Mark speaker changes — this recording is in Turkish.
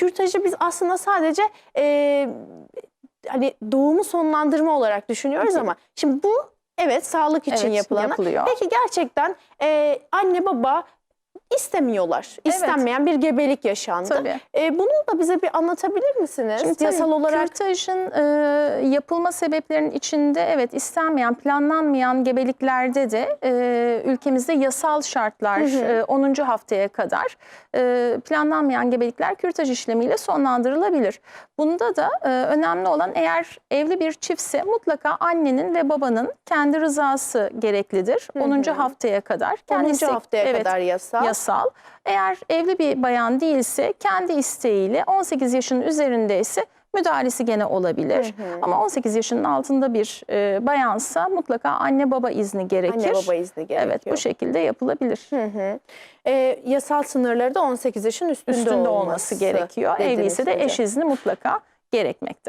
Speaker 1: kürtajı biz aslında sadece e, hani doğumu sonlandırma olarak düşünüyoruz ama şimdi bu evet sağlık için
Speaker 2: Evet,
Speaker 1: yapılan.
Speaker 2: yapılıyor.
Speaker 1: Peki gerçekten e, anne baba istemiyorlar. İstenmeyen bir gebelik yaşandı.
Speaker 2: Tabii.
Speaker 1: E, bunu da bize bir anlatabilir misiniz?
Speaker 2: Şimdi tabii
Speaker 1: Yasal olarak
Speaker 2: kürtajın e, yapılma sebeplerinin içinde evet istenmeyen, planlanmayan gebeliklerde de e, ülkemizde yasal şartlar
Speaker 1: Hı hı.
Speaker 2: e, 10. haftaya kadar e, planlanmayan gebelikler kürtaj işlemiyle sonlandırılabilir. Bunda da e, önemli olan eğer evli bir çiftse mutlaka annenin ve babanın kendi rızası gereklidir.
Speaker 1: Hı
Speaker 2: 10.
Speaker 1: hı.
Speaker 2: haftaya kadar.
Speaker 1: 10.
Speaker 2: Kendisi-
Speaker 1: haftaya
Speaker 2: evet,
Speaker 1: kadar yasal.
Speaker 2: yasal. Eğer evli bir bayan değilse kendi isteğiyle 18 yaşının üzerindeyse müdahalesi gene olabilir.
Speaker 1: Hı hı.
Speaker 2: Ama 18 yaşının altında bir e, bayansa mutlaka anne baba izni gerekir.
Speaker 1: Anne baba izni gerekiyor.
Speaker 2: Evet bu şekilde yapılabilir.
Speaker 1: Hı hı. E, yasal sınırları da 18 yaşın üstünde,
Speaker 2: Üstünde olması gerekiyor.
Speaker 1: dediniz
Speaker 2: Evliyse de eş izni mutlaka gerekmekte.